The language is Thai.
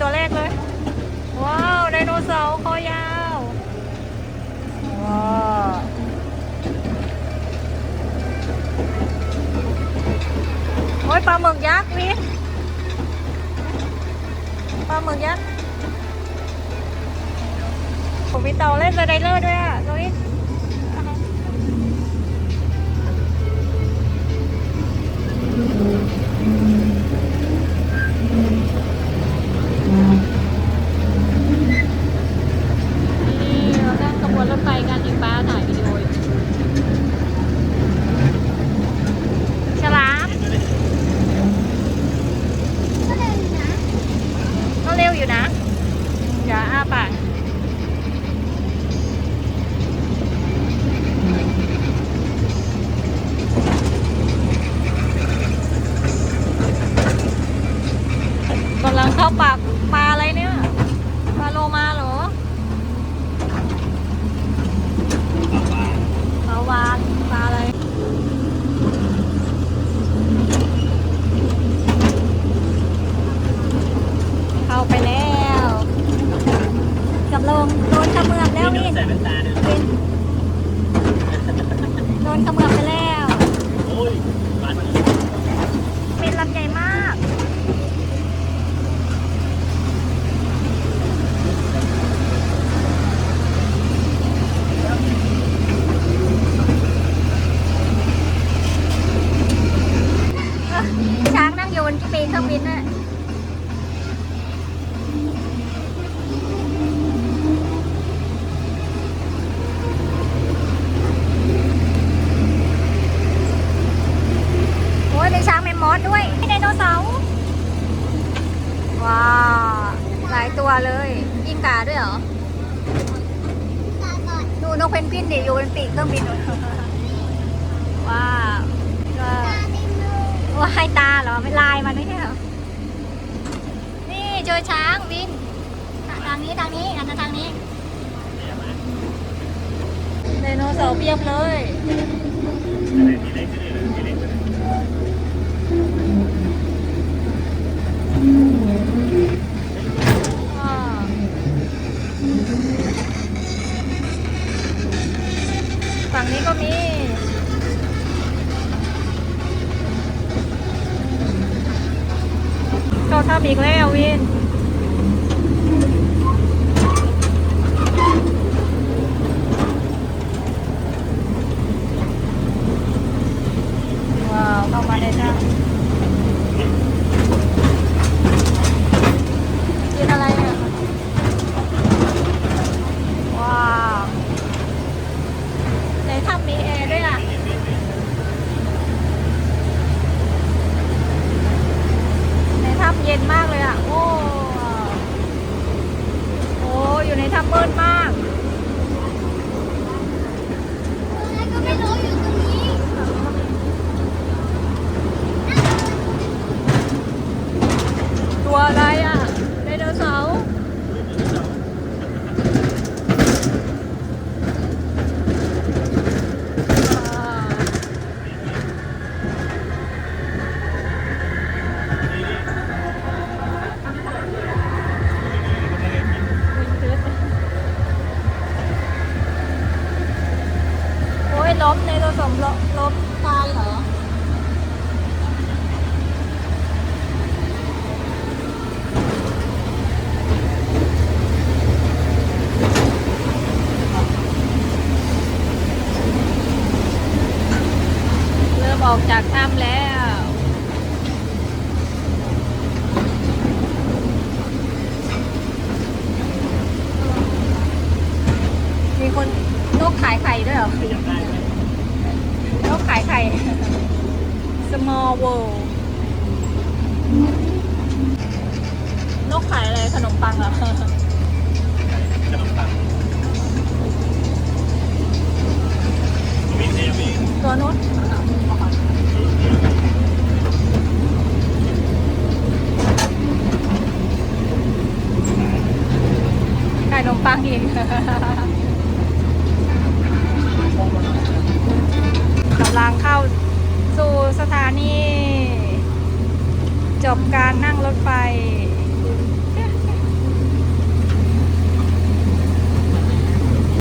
ตัวแรกเลย ว้าว ไดโนเสาร์คอยาว ว้าวโอ้ยปลาหมึกยักษ์วิปลาหมึกยักษ์ผมมีเต่าเล่นสไลเดอร์ด้วยอะตัวนี้ ปากปลาอะไรเนี่ย ปลาโลมาเหรอปลาวานปลาอะไร เข้าไปแล้วกับลงโดนเขมือบแล้ววิน ใส่แว่นตาด้วย วินโดนเขมือบไปแล้ว โอ้ยบาดมือ เป็นลำใหญ่มาก ช้างนั่งอยู่บนปีกเครื่องบินน่ะโอ้ยเป็นช้างแมมมอสด้วยไดโนเสาร์ว้าวหลายตัวเลย ยิงกาด้วยเหรอ ดูนกเพนกวินดิอยู่บนปีกเครื่องบิน ว้าวก็ ว่าให้ตาเหรอไม่ลายมันไม่ใช่เหรอ นี่เจอช้างวิน ทางนี้ทางนี้อันนั้นทางนี้ไดโนเสาร์เพียบเลยำอีกแล้ววิน ว้าว เข้ามาในถ้ำกินอะไรอะ ว้าว ในถ้ำมีแอร์ด้วยอะ ในถ้ำเย็นมากเลยอะ โอ้ว้าวโอ้ อยู่ในถ้ำมืดมากตัวอะไรอะ ออกจากถ้ำแล้ว มีคนนกขายไข่ด้วยเหรอจำได้ไหมนกขายไข่ small world นกขายอะไรขนมปังเหรอขนมปังมีเทมีตัวนู้นขายขนม ปังอีกกำลังเข้าสู่สถานี จบการนั่งรถไฟ